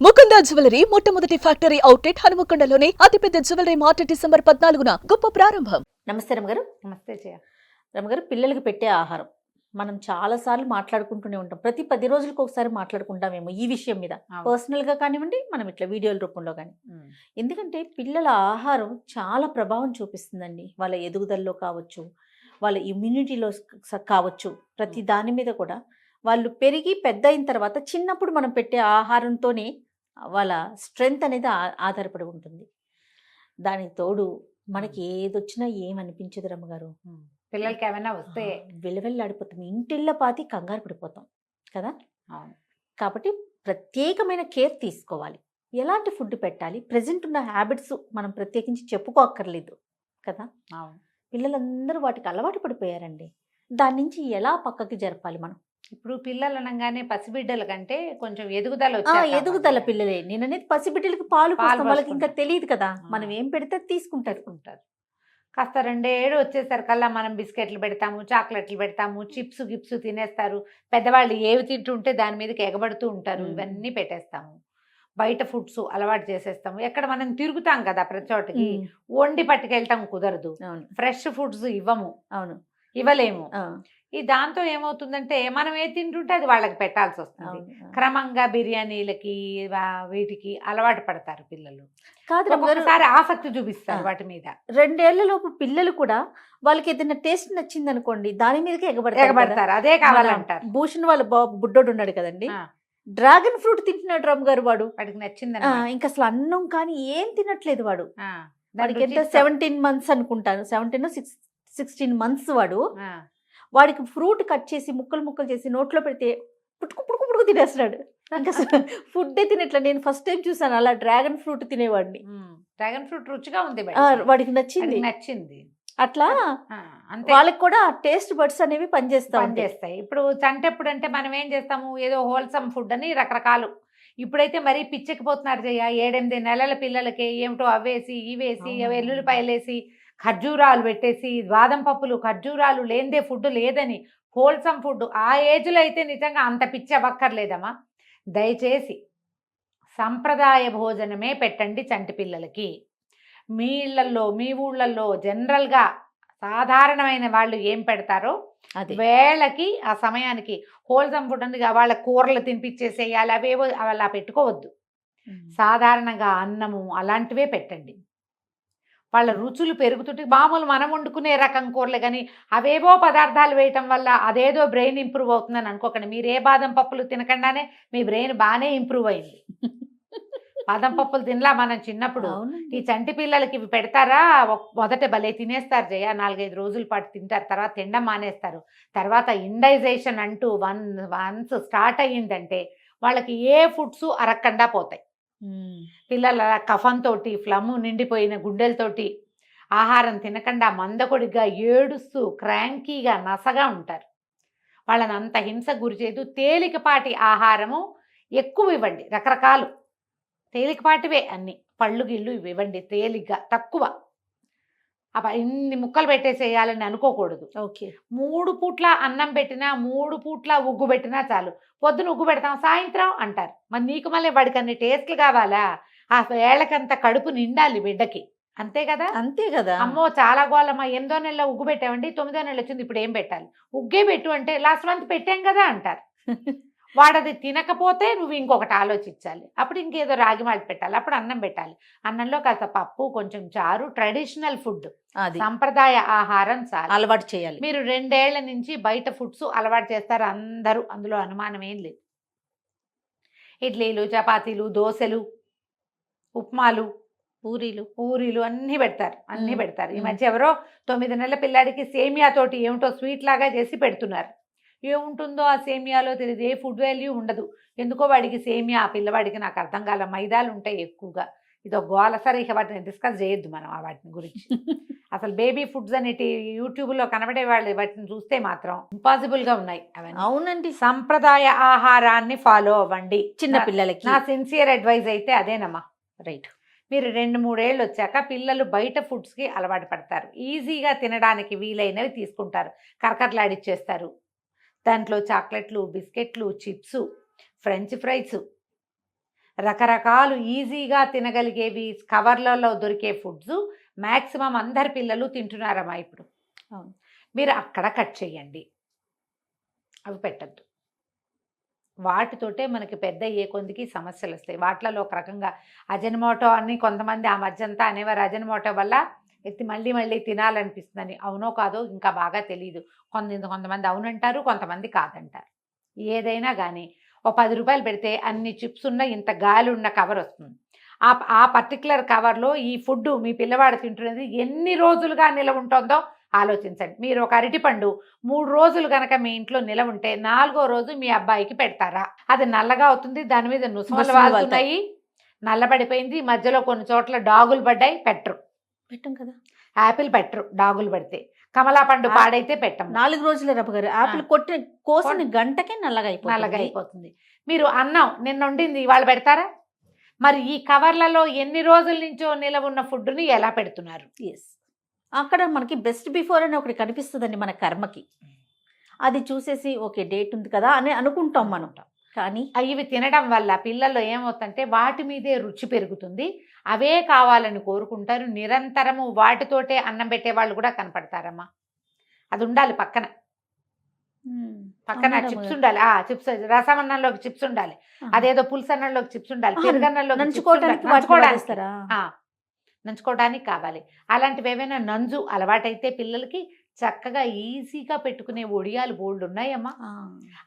Mukunda jewellery మొట్టమొదటి factory outlet హనుమకొండలోనే అతిపెద్ద జ్యువెలరీ మార్ట్ డిసెంబర్ పద్నాలుగున గొప్ప ప్రారంభం. నమస్తే రమగారు. నమస్తే జయ. రమగారు పిల్లలకి పెట్టే ఆహారం. మనం చాలా సార్లు మాట్లాడుకుంటూనే ఉంటాం. ప్రతి పది రోజులకు ఒకసారి మాట్లాడుకుంటామేమో ఈ విషయం మీద. పర్సనల్గా కానివ్వండి మనం ఇట్లా వీడియోల రూపంలో కానీ. ఎందుకంటే పిల్లల ఆహారం చాలా ప్రభావం చూపిస్తుందండి. వాళ్ళ ఎదుగుదలలో కావచ్చు వాళ్ళ ఇమ్యూనిటీలో కావచ్చు. ప్రతి దాని మీద కూడా వాళ్ళు పెరిగి పెద్ద అయిన తర్వాత చిన్నప్పుడు మనం పెట్టే ఆహారంతోనే వాళ్ళ స్ట్రెంగ్త్ అనేది ఆధారపడి ఉంటుంది. దానికి తోడు మనకి ఏదొచ్చినా ఏమనిపించదు రమ్మగారు. పిల్లలకి ఏమైనా వస్తే వెలువెల్లాడిపోతాం. ఇంటిళ్ళ పాతి కంగారు పడిపోతాం కదా. కాబట్టి ప్రత్యేకమైన కేర్ తీసుకోవాలి. ఎలాంటి ఫుడ్ పెట్టాలి? ప్రజెంట్ ఉన్న హ్యాబిట్స్ మనం ప్రత్యేకించి చెప్పుకోక్కర్లేదు కదా? పిల్లలందరూ వాటికి అలవాటు పడిపోయారండి. దాని నుంచి ఎలా పక్కకి జరపాలి మనం? ఇప్పుడు పిల్లలు అనగానే పసిబిడ్డల కంటే కొంచెం ఎదుగుదల ఎదుగుదల. పిల్లలే. నేను అనేది పసిబిడ్డలకి పాలు వాళ్ళకి ఇంకా. తెలియదు కదా. మనం ఏం పెడితే తీసుకుంటారు. ఉంటారు కాస్త రెండేళ్ళు వచ్చేసరికల్లా మనం బిస్కెట్లు పెడతాము చాక్లెట్లు పెడతాము చిప్స్ గిప్స్ తినేస్తారు. పెద్దవాళ్ళు ఏవి తింటుంటే దాని మీదకి ఎగబడుతూ ఉంటారు. ఇవన్నీ పెట్టేస్తాము. బయట ఫుడ్స్ అలవాటు చేసేస్తాము. ఎక్కడ మనం తిరుగుతాం కదా ప్రతి చోటకి. వండి పట్టుకెళ్ళటం కుదరదు. అవును. ఫ్రెష్ ఫుడ్స్ ఇవ్వము. అవును. ఇవ్వలేము. ఈ దాంతో ఏమవుతుందంటే మనం ఏ తింటుంటే అది వాళ్ళకి పెట్టాల్సి వస్తుంది. క్రమంగా బిర్యానీలకి వీటికి అలవాటు పడతారు పిల్లలు. కాదు ఒక్కొక్కసారి ఆసక్తి చూపిస్తారు. వాటి మీద. రెండేళ్ళ లోపు పిల్లలు కూడా వాళ్ళకి ఏదైనా టేస్ట్ నచ్చింది అనుకోండి దాని మీదకి ఎగబడతారు అదే కావాలంటారు. భూషణ్ వాళ్ళ బాబు బుడ్డోడు ఉన్నాడు కదండి. డ్రాగన్ ఫ్రూట్ తింటున్నాడు రామ్ గారు వాడు. వాడికి నచ్చింది ఇంకా అసలు అన్నం కానీ ఏం తినట్లేదు వాడు. వాడికి ఎంత సెవెంటీన్ మంత్స్ అనుకుంటాను. సెవెంటీన్ సిక్స్ సిక్స్టీన్ మంత్స్ వాడు. వాడికి ఫ్రూట్ కట్ చేసి ముక్కలు ముక్కలు చేసి నోట్లో పెడితే పుట్టుకు పుట్టుకు పుట్టుకు తినేస్తున్నాడు. ఫుడ్ తినట్లే నేను ఫస్ట్ టైం చూసాను అలా డ్రాగన్ ఫ్రూట్ తినేవాడిని. డ్రాగన్ ఫ్రూట్ రుచిగా ఉంది వాడికి. నచ్చింది. నచ్చింది. అట్లా వాళ్ళకి కూడా టేస్ట్ బడ్స్ అనేవి పనిచేస్తా ఉంటాయి. పనిచేస్తాయి. ఇప్పుడు చంటెప్పుడు అంటే మనం ఏం చేస్తాము? ఏదో హోల్సమ్ ఫుడ్ అని రకరకాలు. ఇప్పుడైతే మరీ పిచ్చెక్కిపోతున్నారు జయ్య ఏడెనిమిది నెలల పిల్లలకి ఏమిటో అవేసి ఇవేసి. వెల్లుల్లిపాయలేసి ఖర్జూరాలు పెట్టేసి బాదం పప్పులు ఖర్జూరాలు లేనిదే ఫుడ్ లేదని హోల్సమ్ ఫుడ్ ఆ ఏజ్లో అయితే నిజంగా అంత పిచ్చి అవ్వక్కర్లేదమ్మా. దయచేసి సంప్రదాయ భోజనమే పెట్టండి చంటి పిల్లలకి. మీ ఇళ్ళల్లో మీ ఊళ్ళల్లో జనరల్గా సాధారణమైన వాళ్ళు ఏం పెడతారో అదే. వేళకి ఆ సమయానికి హోల్సమ్ ఫుడ్ ఉంది వాళ్ళ కూరలు తినిపించేసేయాలి అవేవో అలా పెట్టుకోవద్దు. సాధారణంగా అన్నము అలాంటివే పెట్టండి. వాళ్ళ రుచులు పెరుగుతుంటే మామూలు మనం వండుకునే రకం కూరలు కానీ అవేవో పదార్థాలు వేయటం వల్ల అదేదో బ్రెయిన్ ఇంప్రూవ్ అవుతుందని అనుకోకండి. మీరు ఏ బాదం పప్పులు తినకుండానే మీ బ్రెయిన్ బాగానే ఇంప్రూవ్ అయింది. బాదం పప్పులు తినలా మనం చిన్నప్పుడు. ఈ చంటి పిల్లలకి ఇవి పెడతారా? మొదట భలే తినేస్తారు జయ. నాలుగైదు రోజుల పాటు తింటారు. తర్వాత తినడం మానేస్తారు. తర్వాత ఇండైజేషన్ అంటూ వన్ వన్స్ స్టార్ట్ అయ్యిందంటే వాళ్ళకి ఏ ఫుడ్స్ అరక్కుండా పోతాయి. పిల్లల కఫంతో ఫ్లమ్ నిండిపోయిన గుండెలతోటి ఆహారం తినకుండా మందకొడిగా ఏడుస్తూ క్రాంకీగా నసగా ఉంటారు. వాళ్ళని అంత హింస గురి చేయదు. తేలికపాటి ఆహారము ఎక్కువ ఇవ్వండి. రకరకాలు. తేలికపాటివే అన్ని. పళ్ళు గిళ్ళు ఇవ్వండి తేలిగ్గా తక్కువ. ఇన్ని ముక్కలు పెట్టేసేయాలని అనుకోకూడదు. ఓకే. మూడు పూట్ల అన్నం పెట్టినా మూడు పూట్ల ఉగ్గు పెట్టినా చాలు. పొద్దున ఉగ్గు పెడతాం సాయంత్రం అంటారు. మరి నీకు మళ్ళీ వాడికి అన్ని టేస్ట్లు కావాలా? ఆ వేళకంత కడుపు నిండాలి బిడ్డకి. అంతే కదా? అంతే కదా? అమ్మో చాలా గోలమ్మా. ఎనిమిదో నెలలో ఉగ్గు పెట్టామండి తొమ్మిదో నెల వచ్చింది ఇప్పుడు ఏం పెట్టాలి? ఉగ్గే పెట్టు అంటే లాస్ట్ మంత్ పెట్టాం కదా అంటారు. వాడది తినకపోతే నువ్వు ఇంకొకటి ఆలోచించాలి. అప్పుడు ఇంకేదో రాగి మాల్ట్ పెట్టాలి అప్పుడు అన్నం పెట్టాలి. అన్నంలో కాస్త పప్పు కొంచెం చారు ట్రెడిషనల్ ఫుడ్. సంప్రదాయ ఆహారం చాలు. అలవాటు చేయాలి. మీరు రెండేళ్ళ నుంచి బయట ఫుడ్స్ అలవాటు చేస్తారు అందరూ అందులో అనుమానం ఏం లేదు. ఇడ్లీలు చపాతీలు దోశలు ఉప్మాలు పూరీలు. పూరీలు అన్నీ పెడతారు అన్నీ. పెడతారు. ఈ. మధ్య ఎవరో తొమ్మిది నెలల పిల్లాడికి సేమియా తోటి ఏమిటో స్వీట్ లాగా చేసి పెడుతున్నారు. ఏముంటుందో ఆ సేమియాలో తెలియదు. ఏ ఫుడ్ వాల్యూ ఉండదు. ఎందుకో వాడికి సేమియా ఆ పిల్లవాడికి నాకు అర్థం కాల మైదాలు ఉంటాయి ఎక్కువగా. ఇది గోల సరే ఇక వాటిని డిస్కస్ చేయొద్దు మనం ఆ వాటిని గురించి. అసలు బేబీ ఫుడ్స్ అనేటి యూట్యూబ్లో కనబడే వాళ్ళు వాటిని చూస్తే మాత్రం ఇంపాసిబుల్గా ఉన్నాయి అవన్నీ. అవునండి. సంప్రదాయ ఆహారాన్ని ఫాలో అవ్వండి. చిన్న పిల్లలకి. నా సిన్సియర్ అడ్వైజ్ అయితే అదేనమ్మా. రైట్ మీరు రెండు మూడేళ్ళు వచ్చాక పిల్లలు బయట ఫుడ్స్కి అలవాటు పడతారు. ఈజీగా తినడానికి వీలైనవి తీసుకుంటారు. కరకరలాడిచ్చేస్తారు. దాంట్లో చాక్లెట్లు బిస్కెట్లు చిప్స్ ఫ్రెంచ్ ఫ్రైస్. రకరకాలు ఈజీగా తినగలిగేవి కవర్లలో దొరికే ఫుడ్స్ మ్యాక్సిమం అందరి పిల్లలు తింటున్నారమ్మా ఇప్పుడు. మీరు అక్కడ కట్ చేయండి. అవి పెట్టద్దు. వాటితోటే మనకి పెద్ద అయ్యే కొందికి సమస్యలు వస్తాయి వాటిలలో ఒక రకంగా అజనమోటో అని కొంతమంది ఆ మధ్యంతా అనేవారు. అజనమోటో వల్ల ఎత్తి మళ్ళీ మళ్ళీ తినాలనిపిస్తుందని. అవునో కాదో ఇంకా బాగా తెలియదు కొంత కొంతమంది అవునంటారు కొంతమంది కాదంటారు. ఏదైనా కానీ ఓ పది రూపాయలు పెడితే అన్ని చిప్స్ ఉన్న ఇంత గాలి ఉన్న కవర్ వస్తుంది. ఆ ఆ పర్టికులర్ కవర్లో ఈ ఫుడ్ మీ పిల్లవాడు తింటున్నది ఎన్ని రోజులుగా నిలవ ఉంటుందో ఆలోచించండి. మీరు ఒక అరటిపండు మూడు రోజులు గనక మీ ఇంట్లో నిలవ ఉంటే నాలుగో రోజు మీ అబ్బాయికి పెడతారా? అది నల్లగా అవుతుంది దాని మీద నుసుములు వాళ్తున్నాయి నల్లబడిపోయింది మధ్యలో కొన్ని చోట్ల డాగులు పడ్డాయి పెట్టరు. పెట్టం కదా? యాపిల్ పెట్టరు డాగులు పడితే. కమలా పండు పాడైతే పెట్టం. నాలుగు రోజుల రబ్బ గారు. ఆపిల్ కొట్టిన కోసిన గంటకే నల్లగా అయిపోతుంది నల్లగా అయిపోతుంది మీరు అన్నం నిన్న వండింది ఇవాళ పెడతారా? మరి ఈ కవర్లలో ఎన్ని రోజుల నుంచో నిలవ ఉన్న ఫుడ్ని ఎలా పెడుతున్నారు? ఎస్ అక్కడ మనకి బెస్ట్ బిఫోర్ అని ఒకటి కనిపిస్తుందండి మన కర్మకి. అది చూసేసి ఓకే డేట్ ఉంది కదా అని అనుకుంటాం మనం. కానీ ఇవి తినడం వల్ల పిల్లల్లో ఏమవుతుందంటే వాటి మీదే రుచి పెరుగుతుంది. అవే కావాలని కోరుకుంటారు. నిరంతరము వాటితోటే అన్నం పెట్టే వాళ్ళు కూడా కనపడతారమ్మా. అది ఉండాలి పక్కన. పక్కన చిప్స్ ఉండాలి. ఆ చిప్స్ రసం అన్నంలోకి చిప్స్ ఉండాలి? అదేదో పులుసు అన్నంలోకి చిప్స్ ఉండాలి? ఆ, నంచుకోవడానికి కావాలి. అలాంటివి ఏవైనా నంజు అలవాటైతే పిల్లలకి చక్కగా ఈజీగా పెట్టుకునే ఒడియాలు బోల్డ్ ఉన్నాయమ్మా.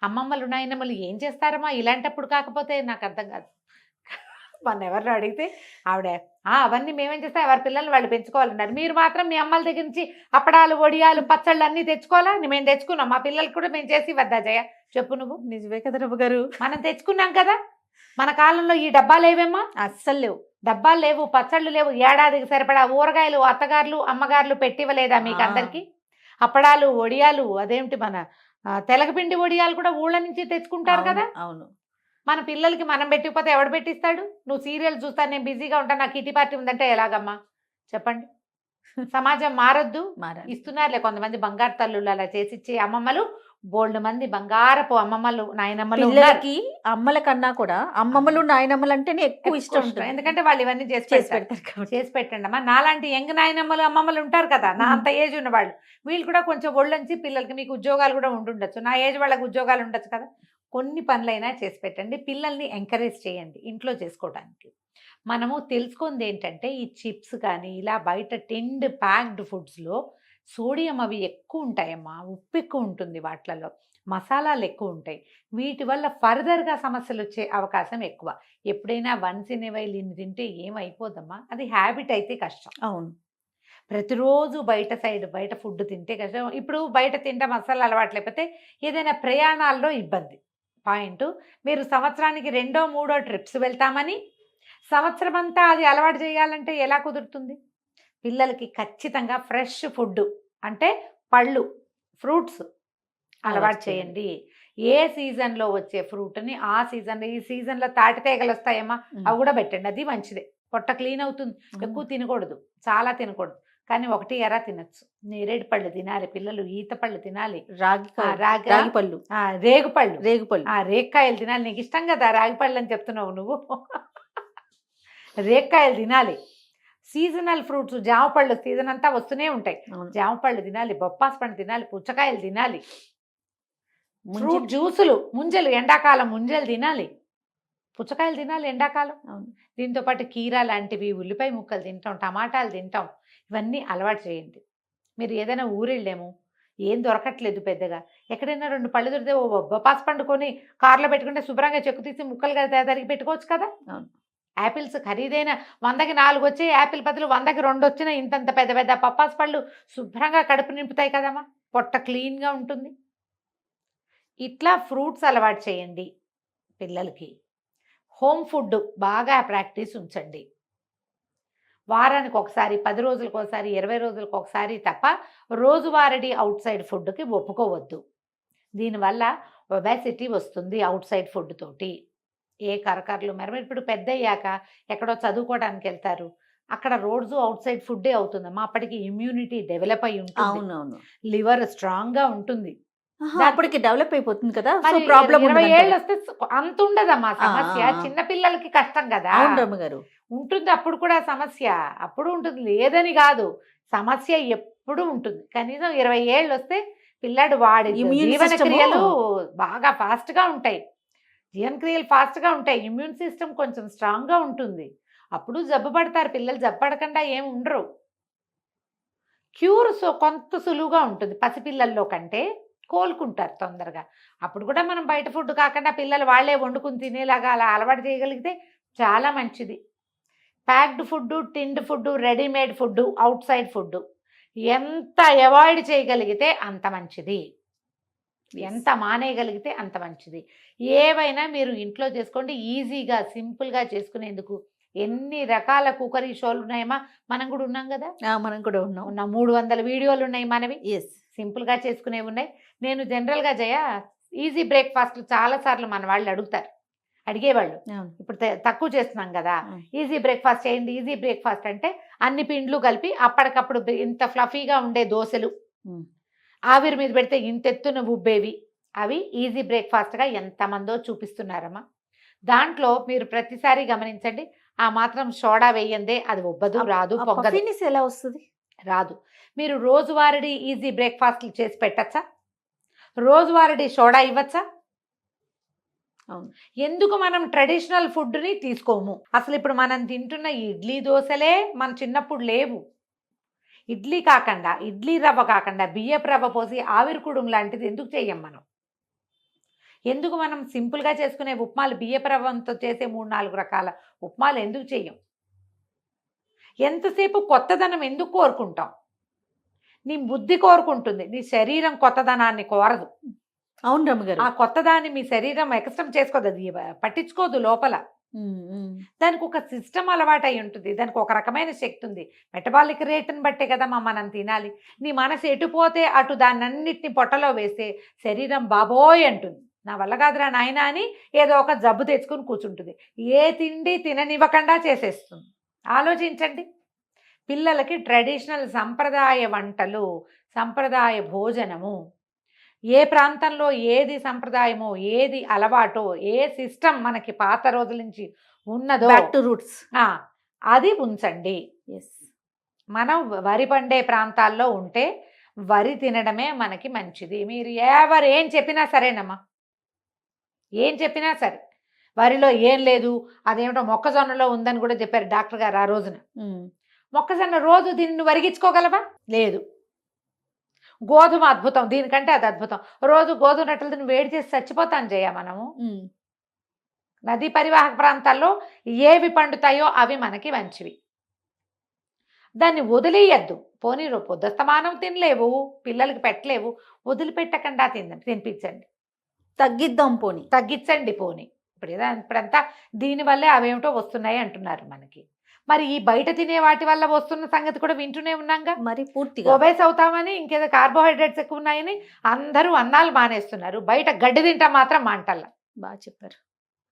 అమ్మమ్మలు నాయనమ్మలు ఏం చేస్తారమ్మా? ఇలాంటప్పుడు కాకపోతే నాకు అర్థం కాదు. మొన్న ఎవరిని అడిగితే ఆవిడ "ఆ, అవన్నీ మేమేం చేస్తాం? ఎవరి పిల్లల్ని వాళ్ళు పెంచుకోవాలన్నారు. మీరు మాత్రం మీ అమ్మల దగ్గర నుంచి అప్పడాలు వడియాలు పచ్చళ్ళు అన్నీ తెచ్చుకోవాలా? మేము తెచ్చుకున్నాం. మా పిల్లలకి కూడా మేము చేసి వద్దా జయ? చెప్పు నువ్వు. నిజమే కదా రబ్బ గారు. మనం తెచ్చుకున్నాం కదా? మన కాలంలో ఈ డబ్బాలు ఏవేమ్మా? అస్సలు లేవు. డబ్బాలు లేవు పచ్చళ్ళు లేవు. ఏడాదికి సరిపడా ఊరగాయలు అత్తగారులు అమ్మగారులు పెట్టివ్వలేదా మీకు. అందరికి? అప్పడాలు వడియాలు అదేమిటి మన తెలగపిండి వడియాలు కూడా ఊళ్ళ నుంచి తెచ్చుకుంటారు కదా? అవును, మన పిల్లలకి మనం పెట్టిపోతే ఎవడు పెట్టిస్తాడు? నువ్వు సీరియల్ చూస్తా నేను బిజీగా ఉంటాను నాకు కిటీ పార్టీ ఉందంటే ఎలాగమ్మా? చెప్పండి. సమాజం మారొద్దు ఇస్తున్నారులే కొంతమంది బంగారు తల్లులు అలా చేసిచ్చే అమ్మమ్మలు బోల్డ్ మంది బంగారపు అమ్మమ్మలు నాయనమ్మలు ఉన్నారు. పిల్లలకి అమ్మల కన్నా కూడా అమ్మమ్మలు నాయనమ్మలు అంటేనే ఎక్కువ ఇష్టం ఉంటుంది. ఎందుకంటే వాళ్ళు ఇవన్నీ చేసి చేసి పెడతారు. చేసి పెట్టండి అమ్మా. నాలాంటి యంగ్ నాయనమ్మలు అమ్మమ్మలు ఉంటారు కదా. నా. అంత ఏజ్ ఉన్న వాళ్ళు వీళ్ళు కూడా కొంచెం ఒళ్ళొంచి పిల్లలకి మీకు ఉద్యోగాలు కూడా ఉండుండొచ్చు. నా ఏజ్ వాళ్ళకి ఉద్యోగాలు ఉండొచ్చు కదా. కొన్ని పనులైనా చేసి పెట్టండి. పిల్లల్ని ఎంకరేజ్ చేయండి. ఇంట్లో చేసుకోవడానికి మనము తెలుసుకుంది ఏంటంటే ఈ చిప్స్ కానీ ఇలా బయట టెండ్ ప్యాక్డ్ ఫుడ్స్లో సోడియం అవి ఎక్కువ ఉంటాయమ్మా ఉప్పు ఎక్కువ ఉంటుంది వాటిలలో. మసాలాలు ఎక్కువ ఉంటాయి వీటి వల్ల ఫర్దర్గా సమస్యలు వచ్చే అవకాశం ఎక్కువ. ఎప్పుడైనా వన్స్ ఇన్ వైల్ ఇన్ని తింటే ఏమైపోదమ్మా? అది హ్యాబిట్ అయితే కష్టం. అవును. ప్రతిరోజు బయట సైడ్ బయట ఫుడ్ తింటే కష్టం. ఇప్పుడు బయట తింటే మసాలా అలవాటు లేకపోతే ఏదైనా ప్రయాణాల్లో ఇబ్బంది. పాయింట్ మీరు సంవత్సరానికి రెండో మూడో ట్రిప్స్ వెళ్తామని సంవత్సరం అంతా అది అలవాటు చేయాలంటే ఎలా కుదురుతుంది? పిల్లలకి ఖచ్చితంగా ఫ్రెష్ ఫుడ్ అంటే పళ్ళు ఫ్రూట్స్ అలవాటు చేయండి. ఏ సీజన్లో వచ్చే ఫ్రూట్ని ఆ సీజన్లో ఈ సీజన్లో తాటితేగలు వస్తాయమ్మా అవి కూడా పెట్టండి. అది మంచిదే. పొట్ట క్లీన్ అవుతుంది. ఎక్కువ తినకూడదు. చాలా తినకూడదు. కానీ ఒకటి ఎరా తినచ్చు. నేరేడు పళ్ళు తినాలి పిల్లలు. ఈత పళ్ళు తినాలి. రాగి రాగి పళ్ళు. ఆ, రేగు పళ్ళు. రేగు పళ్ళు. ఆ రేక్కాయలు తినాలి. నీకు ఇష్టం కదా రాగి పళ్ళు అని చెప్తున్నావు నువ్వు. రేక్కాయలు తినాలి. సీజనల్ ఫ్రూట్స్ జామ పళ్ళు సీజన్ అంతా వస్తూనే ఉంటాయి. జామ పళ్ళు తినాలి బొప్పాస్ పండు తినాలి పుచ్చకాయలు తినాలి. ఫ్రూట్ జ్యూసులు ముంజలు ఎండాకాలం ముంజలు తినాలి. పుచ్చకాయలు తినాలి ఎండాకాలం. అవును. దీంతో పాటు కీర లాంటివి ఉల్లిపాయ ముక్కలు తింటాం టమాటాలు తింటాం. ఇవన్నీ అలవాటు చేయండి. మీరు ఏదైనా ఊరెళ్ళాము ఏం దొరకట్లేదు పెద్దగా. ఎక్కడైనా రెండు పళ్ళు దొరికితే ఓ బొప్పాస్ పండుకొని కార్లో పెట్టుకుంటే శుభ్రంగా చెక్కు తీసి ముక్కలుగా త- తరిగి పెట్టుకోవచ్చు కదా? అవును. యాపిల్స్ ఖరీదైన వందకి నాలుగు వచ్చి యాపిల్ బదులు వందకి రెండు వచ్చిన ఇంతంత పెద్ద పెద్ద పప్పాస్ పళ్ళు శుభ్రంగా కడుపు నింపుతాయి కదమ్మా. పొట్ట క్లీన్గా ఉంటుంది. ఇట్లా ఫ్రూట్స్ అలవాటు చేయండి పిల్లలకి. హోమ్ ఫుడ్ బాగా ప్రాక్టీస్ ఉంచండి. వారానికి ఒకసారి పది రోజులకు ఒకసారి ఇరవై రోజులకు ఒకసారి తప్ప రోజువారడి అవుట్ సైడ్ ఫుడ్కి ఒప్పుకోవద్దు. దీనివల్ల ఒబెసిటీ వస్తుంది అవుట్ సైడ్ ఫుడ్ తోటి. ఏ కరకరలు మరి? ఇప్పుడు పెద్ద అయ్యాక ఎక్కడో చదువుకోవడానికి వెళ్తారు అక్కడ రోజు అవుట్ సైడ్ ఫుడ్డే అవుతుందమ్మా అప్పటికి ఇమ్యూనిటీ డెవలప్ అయి ఉంటుంది. అవునవును. లివర్ స్ట్రాంగ్గా ఉంటుంది. ఆహా, అప్పటికి డెవలప్ అయిపోతుంది కదా? సో ప్రాబ్లం ఇరవై ఏళ్ళు వస్తే అంత ఉండదమ్మా సమస్య. చిన్న పిల్లలకి కష్టం కదా? అవును రమ్మగారు ఉంటుంది అప్పుడు కూడా సమస్య. అప్పుడు ఉంటుంది. లేదని కాదు. సమస్య ఎప్పుడు ఉంటుంది. కనీసం ఇరవై ఏళ్ళు వస్తే పిల్లాడు వాడి జీవన క్రియలు బాగా ఫాస్ట్గా ఉంటాయి. జీవన క్రియలు ఉంటాయి. ఇమ్యూన్ సిస్టమ్ కొంచెం స్ట్రాంగ్గా ఉంటుంది. అప్పుడు జబ్బు పడతారు. పిల్లలు జబ్బు పడకుండా ఏం ఉండరు. క్యూర్ సో కొంత సులువుగా ఉంటుంది. పసిపిల్లల్లో కంటే కోలుకుంటారు తొందరగా. అప్పుడు కూడా మనం బయట ఫుడ్ కాకుండా పిల్లలు వాళ్ళే వండుకుని తినేలాగా అలా అలవాటు చేయగలిగితే చాలా మంచిది. Packed food tinned food readymade food outside food ఎంత అవాయిడ్ చేయగలిగితే అంత మంచిది. ఎంత మానేయగలిగితే అంత మంచిది. ఏవైనా మీరు ఇంట్లో చేసుకోండి ఈజీగా సింపుల్గా చేసుకునేందుకు. ఎన్ని రకాల కుకరీ షోలు ఉన్నాయమ్మా? మనం కూడా ఉన్నాం కదా? మనం కూడా ఉన్నాం. ఉన్న మూడు వందల వీడియోలు ఉన్నాయి మనవి. ఎస్ సింపుల్గా చేసుకునేవి ఉన్నాయి. నేను జనరల్గా జయ ఈజీ బ్రేక్ఫాస్ట్లు చాలాసార్లు మన వాళ్ళు అడుగుతారు. అడిగేవాళ్ళు. ఇప్పుడు తక్కువ చేస్తున్నాం కదా. ఈజీ బ్రేక్ఫాస్ట్ చేయండి ఈజీ బ్రేక్ఫాస్ట్ అంటే అన్ని పిండ్లు కలిపి అప్పటికప్పుడు ఇంత ఫ్లఫీగా ఉండే దోశలు. ఆవిరి మీద పెడితే ఇంత ఎత్తున ఉబ్బేవి అవి ఈజీ బ్రేక్ఫాస్ట్గా ఎంతమందో చూపిస్తున్నారమ్మా. దాంట్లో మీరు ప్రతిసారి గమనించండి ఆ మాత్రం సోడా వేయందే అది ఉబ్బదు రాదు పొంగదు. ఎలా వస్తుంది? రాదు. మీరు రోజువారీ ఈజీ బ్రేక్ఫాస్ట్లు చేసి పెట్టచ్చా? రోజువారీ సోడా ఇవ్వచ్చా? అవును. ఎందుకు మనం ట్రెడిషనల్ ఫుడ్ని తీసుకోము? అసలు ఇప్పుడు మనం తింటున్న ఇడ్లీ దోశలే మన చిన్నప్పుడు లేవు. ఇడ్లీ కాకుండా ఇడ్లీ రవ్వ కాకుండా బియ్యపు రవ్వ పోసి ఆవిరికుడుం లాంటిది ఎందుకు చెయ్యం మనం? ఎందుకు మనం సింపుల్గా చేసుకునే ఉప్మాలు బియ్యపు రవ్వంతో చేసే మూడు నాలుగు రకాల ఉప్మాలు ఎందుకు చెయ్యం? ఎంతసేపు కొత్తదనం ఎందుకు కోరుకుంటాం? నీ బుద్ధి కోరుకుంటుంది నీ శరీరం కొత్తదనాన్ని కోరదు. అవును రమ్మగారు ఆ కొత్తదాన్ని మీ శరీరం ఎక్స్టమ్ చేసుకోదు అది పట్టించుకోదు లోపల. దానికి ఒక సిస్టమ్ అలవాటు అయి ఉంటుంది. దానికి ఒక రకమైన శక్తి ఉంది మెటబాలిక్ రేటుని బట్టే కదమ్మా మనం తినాలి. నీ మనసు ఎటుపోతే అటు దాన్నన్నిటిని పొట్టలో వేస్తే శరీరం బాబోయ్ అంటుంది. నా వల్ల కాదురా నాయన అని ఏదో ఒక జబ్బు తెచ్చుకొని కూర్చుంటుంది. ఏ తిండి తిననివ్వకుండా చేసేస్తుంది. ఆలోచించండి. పిల్లలకి ట్రెడిషనల్ సంప్రదాయ వంటలు సంప్రదాయ భోజనము ఏ ప్రాంతంలో ఏది సంప్రదాయమో ఏది అలవాటో ఏ సిస్టమ్ మనకి పాత రోజుల నుంచి ఉన్నదో బ్యాక్ టు రూట్స్ అది ఉంచండి. ఎస్ మనం వరి పండే ప్రాంతాల్లో ఉంటే వరి తినడమే మనకి మంచిది. మీరు ఎవరు ఏం చెప్పినా సరేనమ్మా. ఏం చెప్పినా సరే. వరిలో ఏం లేదు అదేమిటో మొక్కజొన్నలో ఉందని కూడా చెప్పారు డాక్టర్ గారు ఆ రోజున. మొక్కజొన్న రోజు దీన్ని వరిగించుకోగలవా? లేదు. గోధుమ అద్భుతం దీనికంటే అది అద్భుతం. రోజు గోధుమ రొట్టెలు తిని వేడి చేసి చచ్చిపోతాను జయ మనము. నదీ పరివాహక ప్రాంతాల్లో ఏవి పండుతాయో అవి మనకి మంచివి. దాన్ని వదిలేయద్దు. పోనీ పొద్దుస్తమానం తినలేవు పిల్లలకి పెట్టలేవు వదిలిపెట్టకుండా తిన తినిపించండి. తగ్గిద్దాం పోని. తగ్గించండి పోనీ. ఇప్పుడు ఏదో ఇప్పుడంతా దీనివల్లే అవేమిటో వస్తున్నాయి అంటున్నారు మనకి. మరి ఈ బయట తినే వాటి వల్ల వస్తున్న సంగతి కూడా వింటూనే ఉన్నాంగా. మరి పూర్తిగా. ఒబేస్ అవుతామని ఇంకేదో కార్బోహైడ్రేట్స్ ఎక్కువ ఉన్నాయని అందరూ అన్నాలు మానేస్తున్నారు. బయట గడ్డి తింటా మాత్రం మాంటల్లా. బాగా చెప్పారు.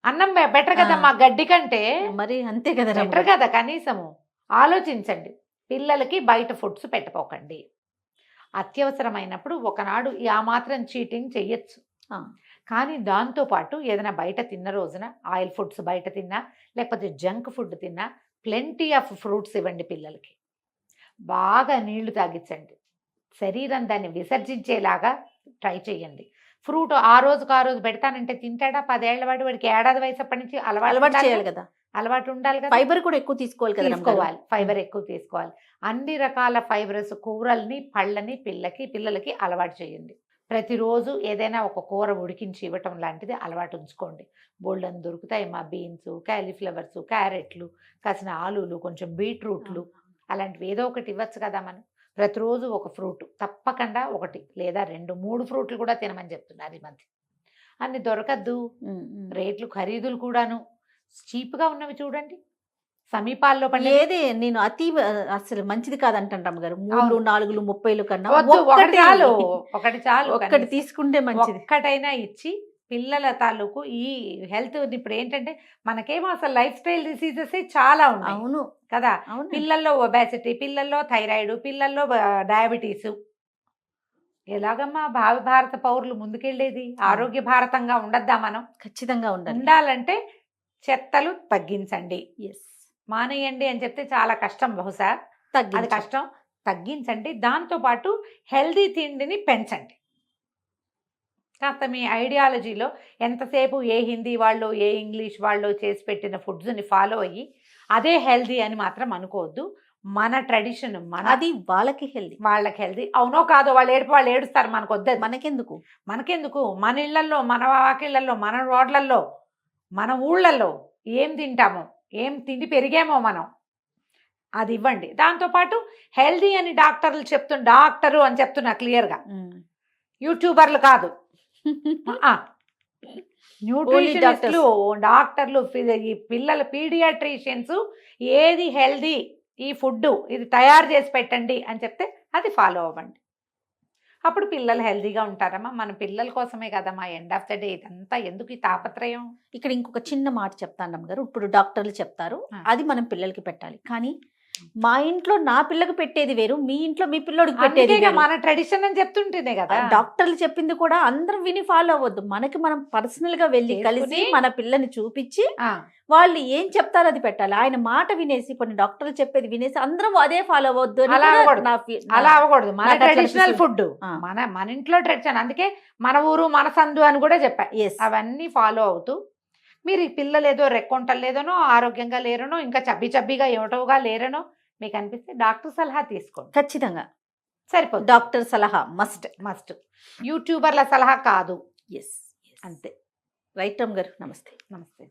అన్నం బెటర్ ఆ. కదమ్మా గడ్డి కంటే? మరి అంతే కదా బెటర్. కదా కనీసము. ఆలోచించండి. పిల్లలకి బయట ఫుడ్స్ పెట్టపోకండి. అత్యవసరమైనప్పుడు ఒకనాడు ఆ మాత్రం చీటింగ్ చెయ్యొచ్చు. కానీ దాంతోపాటు ఏదైనా బయట తిన్న రోజున ఆయిల్ ఫుడ్స్ బయట తిన్నా లేకపోతే జంక్ ఫుడ్ తిన్నా ప్లెంటీ ఆఫ్ ఫ్రూట్స్ ఇవ్వండి పిల్లలకి. బాగా నీళ్ళు తాగించండి శరీరం దాన్ని విసర్జించేలాగా ట్రై చేయండి ఫ్రూట్ ఆ రోజుకు ఆ రోజు పెడతానంటే తింటాడా? పదేళ్ళ వాడి వాడికి ఏడాది వయసు అప్పటి నుంచి అలవాటు చేయాలి కదా? అలవాటు ఉండాలి కదా? ఫైబర్ కూడా ఎక్కువ తీసుకోవాలి కదా. తీసుకోవాలి. ఫైబర్ ఎక్కువ తీసుకోవాలి. అన్ని రకాల ఫైబరస్ కూరల్ని పళ్ళని పిల్లకి పిల్లలకి అలవాటు చేయండి. ప్రతిరోజు ఏదైనా ఒక కూర ఉడికించి ఇవ్వటం లాంటిది అలవాటు ఉంచుకోండి. బోల్డన్ దొరుకుతాయి మా బీన్స్ క్యాలీఫ్లవర్స్ క్యారెట్లు కాసిన ఆలులు కొంచెం బీట్రూట్లు అలాంటివి ఏదో ఒకటి ఇవ్వచ్చు కదా మనం. ప్రతిరోజు ఒక ఫ్రూట్ తప్పకుండా ఒకటి లేదా రెండు మూడు ఫ్రూట్లు కూడా తినమని చెప్తున్నారు ఈ మధ్య అన్ని దొరకద్దు. రేట్లు ఖరీదులు కూడాను. చీప్గా ఉన్నవి చూడండి. సమీపాల్లో ఏది నేను అతి అసలు మంచిది కాదంటాను రమ్మగారు. మూడు అవును. నాలుగులు ముప్పైలు కన్నా ఒకటి చాలు ఒకటి చాలు కనీసం. తీసుకుంటే మంచిది. ఒక్కటైనా ఇచ్చి పిల్లల తాలూకు ఈ హెల్త్ ఇప్పుడు ఏంటంటే మనకేమో అసలు లైఫ్ స్టైల్ డిసీజెస్ చాలా ఉన్నాయి. అవును. కదా? పిల్లల్లో ఒబాసిటీ పిల్లల్లో థైరాయిడ్ పిల్లల్లో డయాబెటీస్. ఎలాగమ్మా భావి భారత పౌరులు ముందుకెళ్ళేది? ఆరోగ్య భారతంగా ఉండద్దా మనం? ఖచ్చితంగా ఉండాలి. ఉండాలంటే చెత్తలు తగ్గించండి. ఎస్ మానేయండి అని చెప్తే చాలా కష్టం బహుశా. అది కష్టం. తగ్గించండి. దాంతోపాటు హెల్దీ తిండిని పెంచండి. కాస్త మీ ఐడియాలజీలో ఎంతసేపు ఏ హిందీ వాళ్ళు ఏ ఇంగ్లీష్ వాళ్ళు చేసి పెట్టిన ఫుడ్స్ని ఫాలో అయ్యి అదే హెల్దీ అని మాత్రం అనుకోవద్దు. మన ట్రెడిషన్ మన అది వాళ్ళకి హెల్దీ. వాళ్ళకి హెల్దీ. అవునో కాదో వాళ్ళు ఏడుపు వాళ్ళు ఏడుస్తారు మనకు వద్దది మనకెందుకు? మనకెందుకు? మన ఇళ్ళల్లో మన వాకిళ్ళల్లో మన రోడ్లల్లో మన ఊళ్ళల్లో ఏం తింటామో? ఏం తిండి పెరిగామో మనం. అది ఇవ్వండి. దాంతోపాటు హెల్దీ అని డాక్టర్లు చెప్తున్న డాక్టరు అని చెప్తున్నా క్లియర్గా. యూట్యూబర్లు కాదు. న్యూట్రిషనిస్టులు డాక్టర్లు ఈ పిల్లల పీడియాట్రిషియన్స్ ఏది హెల్దీ ఈ ఫుడ్ ఇది తయారు చేసి పెట్టండి అని చెప్తే అది ఫాలో అవ్వండి. అప్పుడు పిల్లలు హెల్దీగా ఉంటారమ్మా. మన పిల్లల కోసమే కదమ్మా ఎండ్ ఆఫ్ ద డే ఇదంతా. ఎందుకు ఈ తాపత్రయం? ఇక్కడ ఇంకొక చిన్న మాట చెప్తాను గారు ఇప్పుడు డాక్టర్లు చెప్తారు. అది మనం పిల్లలకి పెట్టాలి. కానీ మా ఇంట్లో నా పిల్లకి పెట్టేది వేరు మీ ఇంట్లో మీ పిల్లోడికి అందుకే పెట్టేది ఇక వేరు. మన ట్రెడిషన్ అని చెప్తుంటేనే కదా. డాక్టర్లు చెప్పింది కూడా అందరం విని ఫాలో అవ్వద్దు. మనకి మనం పర్సనల్గా వెళ్ళి కలిసి చేసుకుని- మన పిల్లని చూపించి ఆ, వాళ్ళు ఏం చెప్తారో అది పెట్టాలి. ఆయన మాట వినేసి కొన్ని డాక్టర్లు చెప్పేది వినేసి అందరం అదే ఫాలో అవ్వద్దు అని అలా కూడా అవ్వకూడదు. నా ఫీ- అలా నా- అవ్వకూడదు. మన నాకు అట్లా ట్రెడిషనల్ ఫుడ్ ఆ. మన మన ఇంట్లో ట్రెడిషన్ అందుకే మన ఊరు మన సందు అని కూడా చెప్పా. Yes. అవన్నీ ఫాలో అవుతూ మీరు ఈ పిల్లలు ఏదో రెక్కొంటలు లేదనో ఆరోగ్యంగా లేరనో ఇంకా చబ్బి చబ్బిగా ఏమిటోగా లేరనో మీకు అనిపిస్తే డాక్టర్ సలహా తీసుకోండి. ఖచ్చితంగా. సరిపోతుంది. డాక్టర్ సలహా మస్ట్. మస్ట్. యూట్యూబర్ల సలహా కాదు. ఎస్ అంతే. రైట్ రామ్ గారు నమస్తే. నమస్తే.